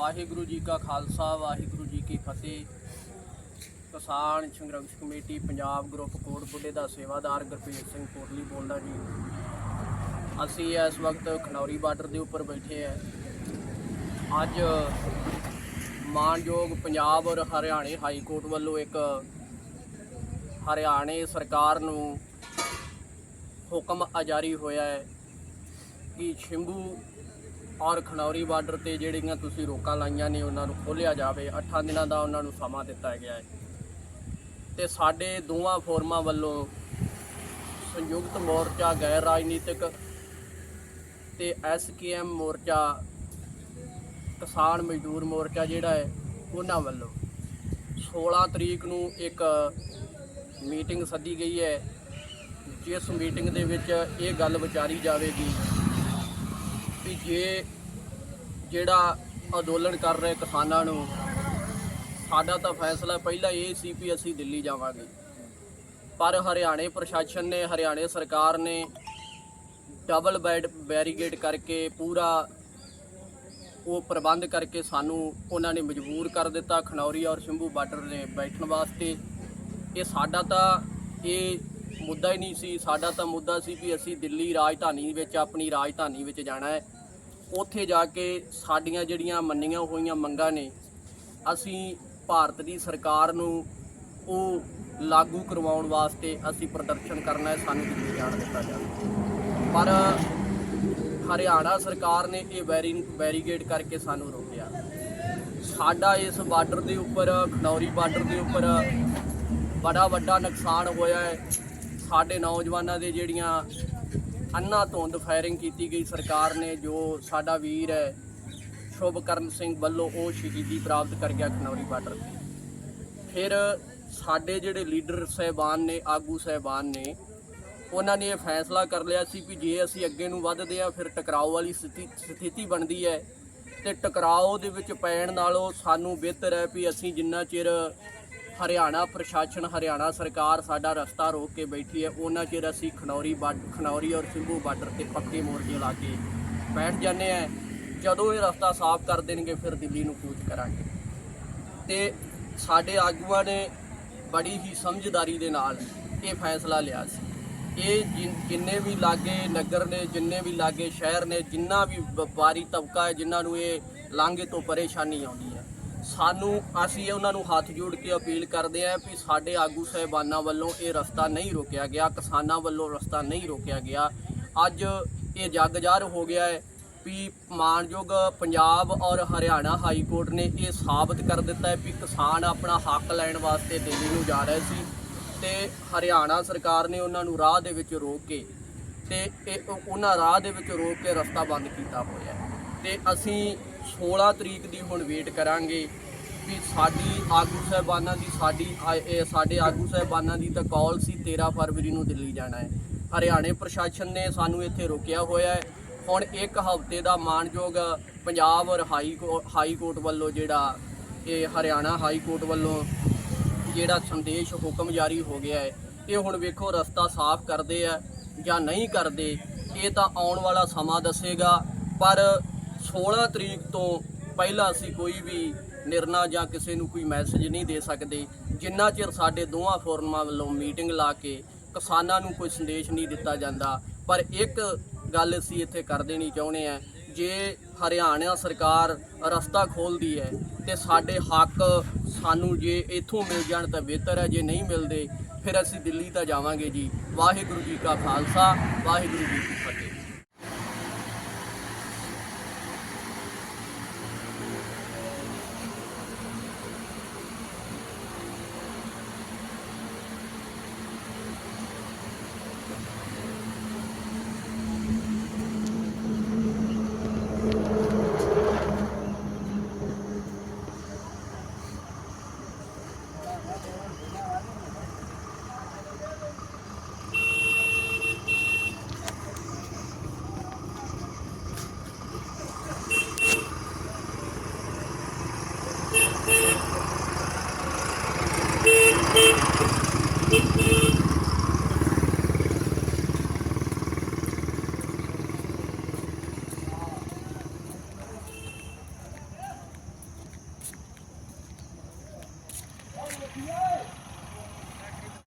ਵਾਹਿਗੁਰੂ ਜੀ ਕਾ ਖਾਲਸਾ, ਵਾਹਿਗੁਰੂ ਜੀ ਕੀ ਫਤਿਹ। ਕਿਸਾਨ ਸੰਘਰਸ਼ ਕਮੇਟੀ, ਪੰਜਾਬ ਗਰੁੱਪ ਕੋਟਬੁੱਢੇ ਦਾ ਸੇਵਾਦਾਰ ਗੁਰਪ੍ਰੀਤ ਸਿੰਘ ਕੋਟਲੀ ਬੋਲਦਾ ਜੀ। ਅਸੀਂ ਇਸ ਵਕਤ ਖਨੌਰੀ ਬਾਰਡਰ ਦੇ ਉੱਪਰ ਬੈਠੇ ਆ ਅੱਜ ਮਾਨਯੋਗ ਪੰਜਾਬ ਔਰ ਹਰਿਆਣੇ ਹਾਈ ਕੋਰਟ ਵੱਲੋਂ ਇੱਕ ਹਰਿਆਣੇ ਸਰਕਾਰ ਨੂੰ ਹੁਕਮ ਜਾਰੀ ਹੋਇਆ ਹੈ ਕਿ ਸ਼ਿੰਭੂ ਔਰ ਖਨੌਰੀ ਬਾਰਡਰ ਤੇ ਜਿਹੜੀਆਂ ਤੁਸੀਂ ਰੋਕਾਂ ਲਾਈਆਂ ਨੇ, ਉਹਨਾਂ ਨੂੰ ਖੋਲ੍ਹਿਆ ਜਾਵੇ। 8 ਦਿਨਾਂ ਦਾ ਉਹਨਾਂ ਨੂੰ ਸਮਾਂ ਦਿੱਤਾ ਗਿਆ ਹੈ। ਤੇ ਸਾਡੇ ਦੋਵਾਂ ਫੋਰਮਾਂ ਵੱਲੋਂ ਸੰਯੁਕਤ ਮੋਰਚਾ, ਗੈਰ ਰਾਜਨੀਤਿਕ ਤੇ ਐਸਕੇਐਮ ਮੋਰਚਾ, ਕਿਸਾਨ ਮਜ਼ਦੂਰ ਮੋਰਚਾ ਜਿਹੜਾ ਹੈ, ਉਹਨਾਂ ਵੱਲੋਂ 16 ਤਰੀਕ ਨੂੰ ਇੱਕ ਮੀਟਿੰਗ ਸੱਦੀ ਗਈ ਹੈ, ਜਿਸ ਮੀਟਿੰਗ ਦੇ ਵਿੱਚ ਇਹ ਗੱਲ ਵਿਚਾਰੀ ਜਾਵੇਗੀ ਵੀ ਜੇ ਜਿਹੜਾ ਅੰਦੋਲਨ ਕਰ ਰਹੇ ਕਿਸਾਨਾਂ ਨੂੰ, ਸਾਡਾ ਤਾਂ ਫੈਸਲਾ ਪਹਿਲਾਂ ਇਹ ਸੀ ਵੀ ਅਸੀਂ ਦਿੱਲੀ ਜਾਵਾਂਗੇ। ਪਰ ਹਰਿਆਣੇ ਪ੍ਰਸ਼ਾਸਨ ਨੇ, ਹਰਿਆਣੇ ਸਰਕਾਰ ਨੇ ਡਬਲ ਬੈਡ ਬੈਰੀਗੇਡ ਕਰਕੇ ਪੂਰਾ ਉਹ ਪ੍ਰਬੰਧ ਕਰਕੇ ਸਾਨੂੰ ਉਹਨਾਂ ਨੇ ਮਜਬੂਰ ਕਰ ਦਿੱਤਾ, ਖਨੌਰੀ ਔਰ ਸ਼ੰਭੂ ਬਾਰਡਰ ਨੇ ਬੈਠਣ ਵਾਸਤੇ। ਇਹ ਸਾਡਾ ਤਾਂ ਇਹ ਮੁੱਦਾ ਹੀ ਨਹੀਂ ਸੀ, ਸਾਡਾ ਤਾਂ ਮੁੱਦਾ ਸੀ ਵੀ ਅਸੀਂ ਦਿੱਲੀ ਰਾਜਧਾਨੀ ਵਿੱਚ, ਆਪਣੀ ਰਾਜਧਾਨੀ ਵਿੱਚ ਜਾਣਾ ਹੈ। ਉੱਥੇ ਜਾ ਕੇ ਸਾਡੀਆਂ ਜਿਹੜੀਆਂ ਮੰਨੀਆਂ ਹੋਈਆਂ ਮੰਗਾਂ ਨੇ, ਅਸੀਂ ਭਾਰਤ ਦੀ ਸਰਕਾਰ ਨੂੰ ਉਹ ਲਾਗੂ ਕਰਵਾਉਣ ਵਾਸਤੇ ਅਸੀਂ ਪ੍ਰਦਰਸ਼ਨ ਕਰਨਾ ਹੈ, ਸਾਨੂੰ ਦਿੱਲੀ ਜਾਣ ਦਿੱਤਾ ਜਾਵੇ। ਪਰ ਹਰਿਆਣਾ ਸਰਕਾਰ ਨੇ ਇਹ ਬੈਰੀ ਬੈਰੀਗੇਡ ਕਰਕੇ ਸਾਨੂੰ ਰੋਕਿਆ। ਸਾਡਾ ਇਸ ਬਾਰਡਰ ਦੇ ਉੱਪਰ ਖਨੌਰੀ ਬਾਰਡਰ ਦੇ ਉੱਪਰ ਬੜਾ ਵੱਡਾ ਨੁਕਸਾਨ ਹੋਇਆ ਹੈ। ਸਾਡੇ ਨੌਜਵਾਨਾਂ ਦੇ ਜਿਹੜੀਆਂ ਅੰਨਾ ਧੁੰਦ ਫਾਇਰਿੰਗ ਕੀਤੀ ਗਈ। ਸਰਕਾਰ ਨੇ ਜੋ ਸਾਡਾ ਵੀਰ ਹੈ, ਸ਼ੁਭਕਰਨ ਸਿੰਘ ਵੱਲੋਂ ਉਹ ਸ਼ਹੀਦੀ ਪ੍ਰਾਪਤ ਕਰ ਗਿਆ ਖਨੌਰੀ ਬਾਰਡਰ ਤੇ। ਫਿਰ ਸਾਡੇ ਜਿਹੜੇ ਲੀਡਰ ਸਹਿਬਾਨ ਨੇ, ਆਗੂ ਸਹਿਬਾਨ ਨੇ, ਉਹਨਾਂ ਨੇ ਇਹ ਫੈਸਲਾ ਕਰ ਲਿਆ ਸੀ ਕਿ ਜੇ ਅਸੀਂ ਅੱਗੇ ਨੂੰ ਵੱਧਦੇ ਆ ਫਿਰ ਟਕਰਾਓ ਵਾਲੀ ਸਥਿਤੀ ਸਥਿਤੀ ਬਣਦੀ ਹੈ। ਤੇ ਟਕਰਾਓ ਦੇ ਵਿੱਚ ਪੈਣ ਨਾਲੋਂ ਸਾਨੂੰ ਬਿਹਤਰ ਹੈ ਵੀ ਅਸੀਂ ਜਿੰਨਾ ਚਿਰ ਹਰਿਆਣਾ ਪ੍ਰਸ਼ਾਸਨ, ਹਰਿਆਣਾ ਸਰਕਾਰ ਸਾਡਾ ਰਸਤਾ ਰੋਕ ਕੇ ਬੈਠੀ ਹੈ। ਉਹਨਾਂ ਚਿਰ ਅਸੀਂ ਖਨੌਰੀ ਬਾਰਡ- ਖਨੌਰੀ ਔਰ ਸਿੰਭੂ ਬਾਰਡਰ ਤੇ ਪੱਕੇ ਮੋਰਚੇ ਲਾ ਕੇ ਬੈਠ ਜਾਂਦੇ ਆ ਜਦੋਂ ਇਹ ਰਸਤਾ ਸਾਫ਼ ਕਰ ਦੇਣਗੇ, ਫਿਰ ਦਿੱਲੀ ਨੂੰ ਕੂਚ ਕਰਾਂਗੇ। ਤੇ ਸਾਡੇ ਆਗੂਆਂ ਨੇ ਬੜੀ ਹੀ ਸਮਝਦਾਰੀ ਦੇ ਨਾਲ ਇਹ ਫੈਸਲਾ ਲਿਆ ਸੀ। ਇਹ ਜਿਨ- ਜਿੰਨੇ ਵੀ ਲਾਗੇ ਨਗਰ ਨੇ, ਜਿੰਨੇ ਵੀ ਲਾਗੇ ਸ਼ਹਿਰ ਨੇ, ਜਿੰਨਾ ਵੀ ਵਪਾਰੀ ਤਬਕਾ ਹੈ, ਜਿਨ੍ਹਾਂ ਨੂੰ ਇਹ ਲਾਂਘੇ ਤੋਂ ਪਰੇਸ਼ਾਨੀ ਆਉਂਦੀ ਹੈ। ਸਾਨੂੰ ਅਸੀਂ ਉਹਨਾਂ ਨੂੰ ਹੱਥ ਜੋੜ ਕੇ ਅਪੀਲ ਕਰਦੇ ਹਾਂ ਵੀ ਸਾਡੇ ਆਗੂ ਸਹਿਬਾਨਾਂ ਵੱਲੋਂ ਇਹ ਰਸਤਾ ਨਹੀਂ ਰੋਕਿਆ ਗਿਆ, ਕਿਸਾਨਾਂ ਵੱਲੋਂ ਰਸਤਾ ਨਹੀਂ ਰੋਕਿਆ ਗਿਆ। ਅੱਜ ਇਹ ਜੱਗ ਜ਼ਾਹਰ ਹੋ ਗਿਆ ਹੈ ਵੀ ਮਾਨਯੋਗ ਪੰਜਾਬ ਔਰ ਹਰਿਆਣਾ ਹਾਈ ਕੋਰਟ ਨੇ ਇਹ ਸਾਬਤ ਕਰ ਦਿੱਤਾ ਹੈ ਵੀ ਕਿਸਾਨ ਆਪਣਾ ਹੱਕ ਲੈਣ ਵਾਸਤੇ ਦਿੱਲੀ ਨੂੰ ਜਾ ਰਹੇ ਸੀ ਤੇ ਹਰਿਆਣਾ ਸਰਕਾਰ ਨੇ ਉਹਨਾਂ ਨੂੰ ਰਾਹ ਦੇ ਵਿੱਚ ਰੋਕ ਕੇ ਤੇ ਇਹ ਉਹਨਾਂ ਰਾਹ ਦੇ ਵਿੱਚ ਰੋਕ ਕੇ ਰਸਤਾ ਬੰਦ ਕੀਤਾ ਹੋਇਆ ਹੈ। ਤੇ ਅਸੀਂ 16 ਤਰੀਕ ਦੀ ਹੁਣ ਵੇਟ ਕਰਾਂਗੇ ਵੀ ਸਾਡੀ ਆਗੂ ਸਾਹਿਬਾਨਾਂ ਦੀ, ਸਾਡੀ ਆ- ਸਾਡੇ ਆਗੂ ਸਾਹਿਬਾਨਾਂ ਦੀ ਤਾਂ ਕਾਲ ਸੀ 13 ਫਰਵਰੀ ਨੂੰ ਦਿੱਲੀ ਜਾਣਾ ਹੈ। ਹਰਿਆਣੇ ਪ੍ਰਸ਼ਾਸਨ ਨੇ ਸਾਨੂੰ ਇੱਥੇ ਰੋਕਿਆ ਹੋਇਆ ਹੈ। ਹੁਣ ਇੱਕ ਹਫ਼ਤੇ ਦਾ ਮਾਨਯੋਗ ਪੰਜਾਬ ਔਰ ਹਾਈ ਕੋ- ਹਾਈ ਕੋਰਟ ਵੱਲੋਂ ਜਿਹੜਾ ਇਹ ਹਰਿਆਣਾ ਹਾਈ ਕੋਰਟ ਵੱਲੋਂ ਜਿਹੜਾ ਸੰਦੇਸ਼ ਹੁਕਮ ਜਾਰੀ ਹੋ ਗਿਆ ਹੈ, ਇਹ ਹੁਣ ਵੇਖੋ ਰਸਤਾ ਸਾਫ਼ ਕਰਦੇ ਆ ਜਾਂ ਨਹੀਂ ਕਰਦੇ, ਇਹ ਤਾਂ ਆਉਣ ਵਾਲਾ ਸਮਾਂ ਦੱਸੇਗਾ। ਪਰ 16 ਤਰੀਕ ਤੋਂ ਪਹਿਲਾਂ ਅਸੀਂ ਕੋਈ ਵੀ ਨਿਰਣਾ ਜਾਂ ਕਿਸੇ ਨੂੰ ਕੋਈ ਮੈਸੇਜ ਨਹੀਂ ਦੇ ਸਕਦੇ। ਜਿੰਨਾ ਚਿਰ ਸਾਡੇ ਦੋਵਾਂ ਫੋਰਮਾਂ ਵੱਲੋਂ ਮੀਟਿੰਗ ਲਾ ਕੇ ਕਿਸਾਨਾਂ ਨੂੰ ਕੋਈ ਸੰਦੇਸ਼ ਨਹੀਂ ਦਿੱਤਾ ਜਾਂਦਾ, ਪਰ ਇੱਕ ਗੱਲ ਅਸੀਂ ਇੱਥੇ ਕਰ ਦੇਣੀ ਚਾਹੁੰਦੇ ਆ ਜੇ ਹਰਿਆਣਾ ਸਰਕਾਰ ਰਸਤਾ ਖੋਲਦੀ ਹੈ ਤੇ ਸਾਡੇ ਹੱਕ ਸਾਨੂੰ ਜੇ ਇੱਥੋਂ ਮਿਲ ਜਾਣ ਤਾਂ ਬਿਹਤਰ ਹੈ, ਜੇ ਨਹੀਂ ਮਿਲਦੇ ਫਿਰ ਅਸੀਂ ਦਿੱਲੀ ਤਾਂ ਜਾਵਾਂਗੇ ਜੀ। ਵਾਹਿਗੁਰੂ ਜੀ ਕਾ ਖਾਲਸਾ, ਵਾਹਿਗੁਰੂ ਜੀ ਕੀ ਫਤਿਹ।